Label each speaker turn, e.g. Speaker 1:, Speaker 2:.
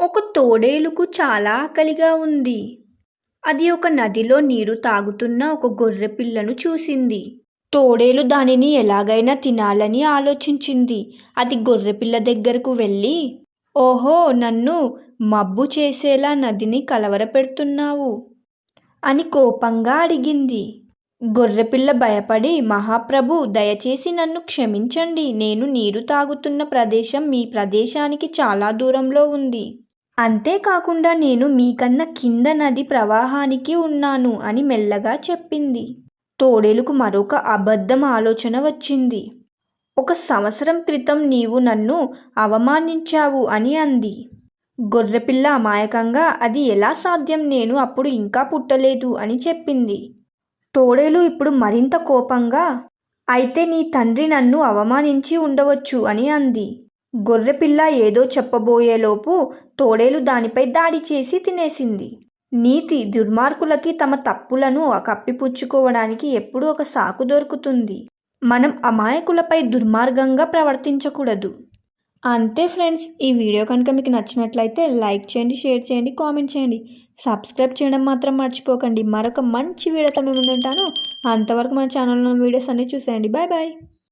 Speaker 1: ఒక తోడేలుకు చాలా ఆకలిగా ఉంది. అది ఒక నదిలో నీరు తాగుతున్న ఒక గొర్రె పిల్లను చూసింది. తోడేలు దానిని ఎలాగైనా తినాలని ఆలోచించింది. అది గొర్రెపిల్ల దగ్గరకు వెళ్ళి ఓహో నన్ను మబ్బు చేసేలా నదిని కలవరపెడుతున్నావు అని కోపంగా అడిగింది. గొర్రెపిల్ల భయపడి మహాప్రభు దయచేసి నన్ను క్షమించండి. నేను నీరు తాగుతున్న ప్రదేశం మీ ప్రదేశానికి చాలా దూరంలో ఉంది. అంతేకాకుండా నేను మీకన్నా కింద నది ప్రవాహానికి ఉన్నాను అని మెల్లగా చెప్పింది. తోడేలుకు మరొక అబద్ధం ఆలోచన వచ్చింది. ఒక సంవత్సరం క్రితం నీవు నన్ను అవమానించావు అని అంది. గొర్రెపిల్ల అమాయకంగా అది ఎలా సాధ్యం నేను అప్పుడు ఇంకా పుట్టలేదు అని చెప్పింది. తోడేలు ఇప్పుడు మరింత కోపంగా అయితే నీ తండ్రి నన్ను అవమానించి ఉండవచ్చు అని అంది. గొర్రెపిల్ల ఏదో చెప్పబోయేలోపు తోడేలు దానిపై దాడి చేసి తినేసింది. నీతి దుర్మార్గులకి తమ తప్పులను కప్పిపుచ్చుకోవడానికి ఎప్పుడూ ఒక సాకు దొరుకుతుంది. మనం అమాయకులపై దుర్మార్గంగా ప్రవర్తించకూడదు. అంతే ఫ్రెండ్స్ ఈ వీడియో కనుక మీకు నచ్చినట్లయితే లైక్ చేయండి షేర్ చేయండి కామెంట్ చేయండి. సబ్స్క్రైబ్ చేయడం మాత్రం మర్చిపోకండి. మరొక మంచి వీడియోతో మేము ఉంటాను. అంతవరకు మన ఛానల్లో వీడియోస్ అన్నీ చూసేయండి. Bye bye.